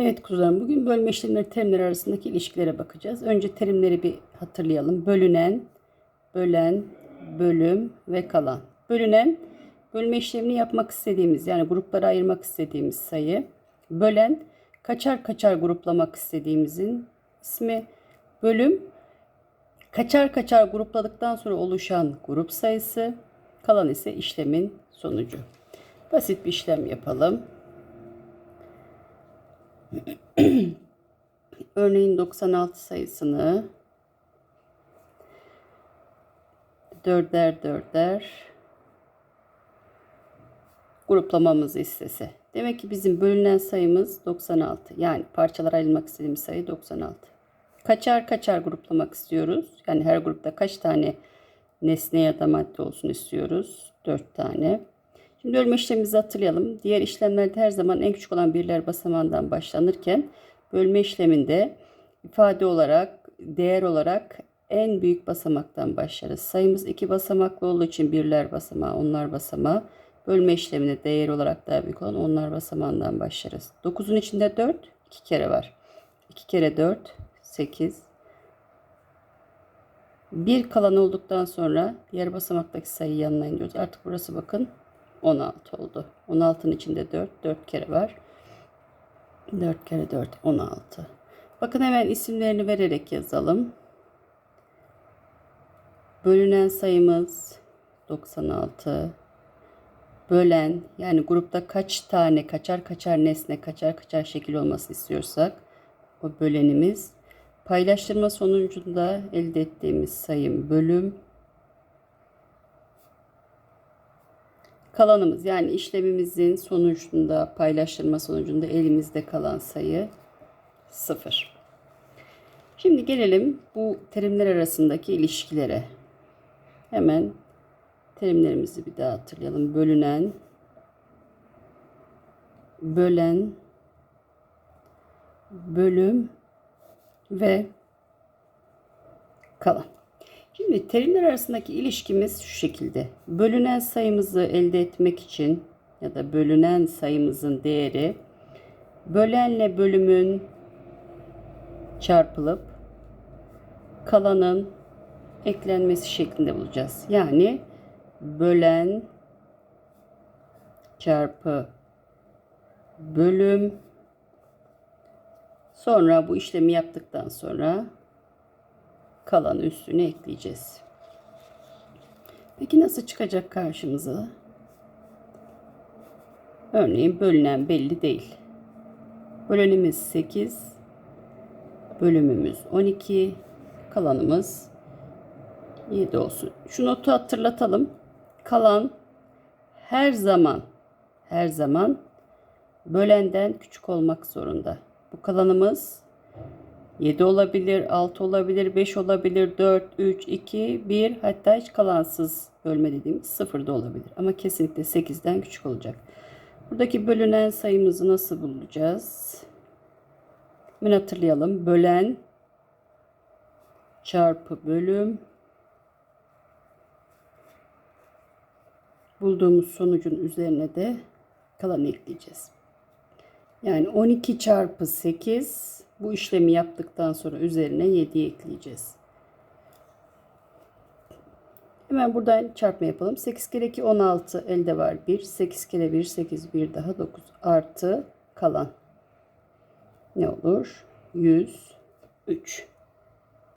Evet kuzularım bugün bölme işlemleri terimler arasındaki ilişkilere bakacağız. Önce terimleri bir hatırlayalım. Bölünen, bölen, bölüm ve kalan. Bölünen bölme işlemini yapmak istediğimiz yani gruplara ayırmak istediğimiz sayı. Bölen kaçar kaçar gruplamak istediğimizin ismi. Bölüm kaçar kaçar grupladıktan sonra oluşan grup sayısı. Kalan ise işlemin sonucu. Basit bir işlem yapalım. Örneğin 96 sayısını dörder dörder gruplamamızı istese. Demek ki bizim bölünen sayımız 96. Yani parçalara ayrılmak istediğimiz sayı 96. Kaçar kaçar gruplamak istiyoruz. Yani her grupta kaç tane nesne ya da madde olsun istiyoruz? 4 tane. Şimdi bölme işlemimizi hatırlayalım. Diğer işlemlerde her zaman en küçük olan birler basamağından başlanırken bölme işleminde ifade olarak, değer olarak en büyük basamaktan başlarız. Sayımız iki basamaklı olduğu için birler basamağı, onlar basamağı. Bölme işleminde değer olarak daha büyük olan onlar basamağından başlarız. 9'un içinde 4, 2 kere var. 2 kere 4, 8. Bir kalan olduktan sonra diğer basamaktaki sayıyı yanına iniyoruz. Artık burası bakın 16 oldu. 16'nın içinde 4, 4 kere var. 4 kere 4, 16. Bakın hemen isimlerini vererek yazalım. Bölünen sayımız 96. Bölen yani grupta kaç tane kaçar kaçar nesne kaçar kaçar şekil olması istiyorsak o bölenimiz. Paylaştırma sonucunda elde ettiğimiz sayım bölüm kalanımız yani işlemimizin sonucunda paylaştırma sonucunda elimizde kalan sayı 0. Şimdi gelelim bu terimler arasındaki ilişkilere. Hemen terimlerimizi bir daha hatırlayalım. Bölünen, bölen, bölüm ve kalan. Şimdi terimler arasındaki ilişkimiz şu şekilde. Bölünen sayımızı elde etmek için ya da bölünen sayımızın değeri bölenle bölümün çarpılıp kalanın eklenmesi şeklinde bulacağız. Yani bölen çarpı bölüm sonra bu işlemi yaptıktan sonra kalanı üstüne ekleyeceğiz. Peki nasıl çıkacak karşımıza? Örneğin bölünen belli değil. Bölenimiz 8, bölümümüz 12, kalanımız 7 olsun. Şu notu hatırlatalım. Kalan her zaman her zaman bölenden küçük olmak zorunda. Bu kalanımız 7 olabilir, 6 olabilir, 5 olabilir, 4, 3, 2, 1 hatta hiç kalansız bölme dediğimiz 0 da olabilir. Ama kesinlikle 8'den küçük olacak. Buradaki bölünen sayımızı nasıl bulacağız? Hemen hatırlayalım. Bölen çarpı bölüm bulduğumuz sonucun üzerine de kalanı ekleyeceğiz. Yani 12 çarpı 8 bu işlemi yaptıktan sonra üzerine 7 ekleyeceğiz. Hemen buradan çarpma yapalım. 8 kere 2 16 elde var 1. 8 kere 1 8 1 daha 9 artı kalan ne olur? 103.